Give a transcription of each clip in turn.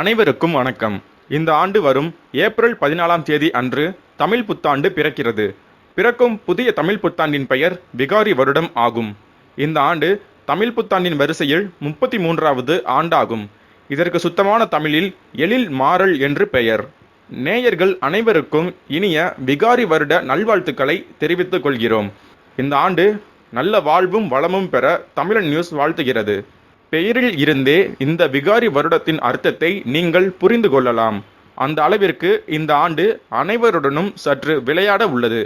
அனைவருக்கும் வணக்கம். இந்த ஆண்டு வரும் ஏப்ரல் பதினாலாம் தேதி அன்று தமிழ் புத்தாண்டு பிறக்கிறது. பிறக்கும் புதிய தமிழ் புத்தாண்டின் பெயர் விகாரி வருடம் ஆகும். இந்த ஆண்டு தமிழ் புத்தாண்டின் வரிசையில் முப்பத்தி மூன்றாவது ஆண்டாகும். இதற்கு சுத்தமான தமிழில் எழில் மாறல் என்று பெயர். நேயர்கள் அனைவருக்கும் இனிய விகாரி வருட நல்வாழ்த்துக்களை தெரிவித்துக் கொள்கிறோம். இந்த ஆண்டு நல்ல வாழ்வும் வளமும் பெற தமிழன் நியூஸ் வாழ்த்துகிறது. பெயரில் இருந்தே இந்த விகாரி வருடத்தின் அர்த்தத்தை நீங்கள் புரிந்து கொள்ளலாம். அந்த அளவிற்கு இந்த ஆண்டு அனைவருடனும் சற்று விளையாட உள்ளது.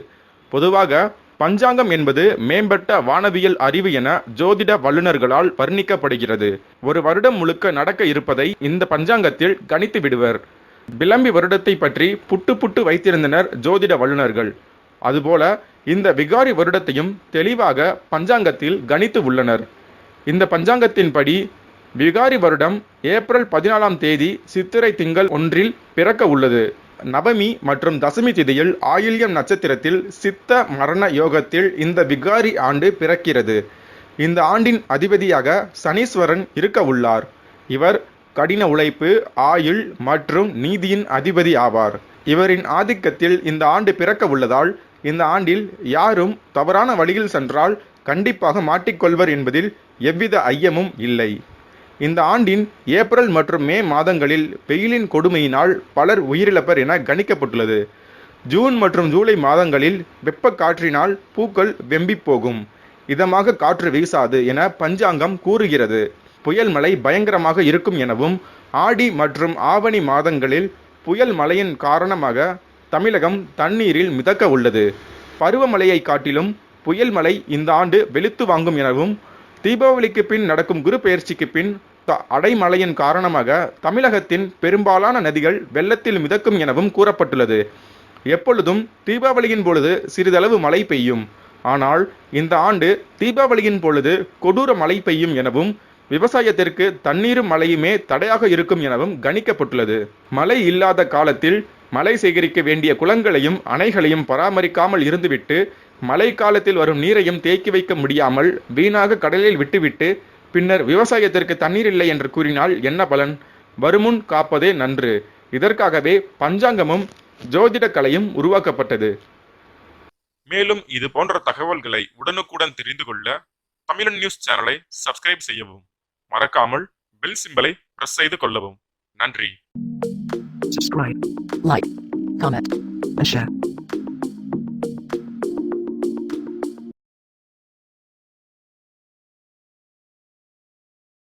பொதுவாக பஞ்சாங்கம் என்பது மேம்பட்ட வானவியல் அறிவு என ஜோதிட வல்லுநர்களால் வர்ணிக்கப்படுகிறது. ஒரு வருடம் முழுக்க நடக்க இருப்பதை இந்த பஞ்சாங்கத்தில் கணித்து விடுவர். விளம்பி வருடத்தை பற்றி புட்டு புட்டு வைத்திருந்தனர் ஜோதிட வல்லுநர்கள். அதுபோல இந்த விகாரி வருடத்தையும் தெளிவாக பஞ்சாங்கத்தில் கணித்து உள்ளனர். இந்த பஞ்சாங்கத்தின்படி விகாரி வருடம் ஏப்ரல் பதினாலாம் தேதி சித்திரை திங்கள் ஒன்றில் பிறக்க உள்ளது. நவமி மற்றும் தசமி திதியில் ஆயில்யம் நட்சத்திரத்தில் சித்த மரண யோகத்தில் இந்த விகாரி ஆண்டு பிறக்கிறது. இந்த ஆண்டின் அதிபதியாக சனீஸ்வரன் இருக்க உள்ளார். இவர் கடின உழைப்பு ஆயுள் மற்றும் நீதியின் அதிபதி ஆவார். இவரின் ஆதிக்கத்தில் இந்த ஆண்டு பிறக்க உள்ளதால் இந்த ஆண்டில் யாரும் தவறான வழியில் சென்றால் கண்டிப்பாக மாட்டிக்கொள்வர் என்பதில் எவ்வித ஐயமும் இல்லை. இந்த ஆண்டின் ஏப்ரல் மற்றும் மே மாதங்களில் வெயிலின் கொடுமையினால் பலர் உயிரிழப்பர் என கணிக்கப்பட்டுள்ளது. ஜூன் மற்றும் ஜூலை மாதங்களில் வெப்ப காற்றினால் பூக்கள் வெம்பி போகும். இதமாக காற்று வீசாது என பஞ்சாங்கம் கூறுகிறது. புயல் மழை பயங்கரமாக இருக்கும் எனவும் ஆடி மற்றும் ஆவணி மாதங்களில் புயல் மழையின் காரணமாக தமிழகம் தண்ணீரில் மிதக்க உள்ளது. பருவமழையை காட்டிலும் புயல் மழை இந்த ஆண்டு வெளுத்து வாங்கும் எனவும் தீபாவளிக்கு பின் நடக்கும் குரு பெயர்ச்சிக்கு பின் த- அடைமழையின் காரணமாக தமிழகத்தின் பெரும்பாலான நதிகள் வெள்ளத்தில் மிதக்கும் எனவும் கூறப்பட்டுள்ளது. எப்பொழுதும் தீபாவளியின் பொழுது சிறிதளவு மழை பெய்யும். ஆனால் இந்த ஆண்டு தீபாவளியின் பொழுது கொடூர மழை பெய்யும் எனவும் விவசாயத்திற்கு தண்ணீரும் மழையுமே தடையாக இருக்கும் எனவும் கணிக்கப்பட்டுள்ளது. மழை இல்லாத காலத்தில் மழை சேகரிக்க வேண்டிய குளங்களையும் அணைகளையும் பராமரிக்காமல் இருந்துவிட்டு மழை காலத்தில் வரும் நீரையும் தேக்கி வைக்க முடியாமல் வீணாக கடலில் விட்டுவிட்டு பின்னர் விவசாயத்திற்கு தண்ணீர் இல்லை என்று கூறினால் என்ன பலன்? வருமுன் காப்பதே நன்று. இதற்காகவே பஞ்சாங்கமும் ஜோதிட கலையும் உருவாக்கப்பட்டது. மேலும் இது போன்ற தகவல்களை உடனுக்குடன் தெரிந்து கொள்ள தமிழன் நியூஸ் சேனலை சப்ஸ்கிரைப் செய்யவும். மறக்காமல் பெல் சிம்பலை பிரஸ் செய்து கொள்ளவும். நன்றி. Subscribe, like, comment, and share.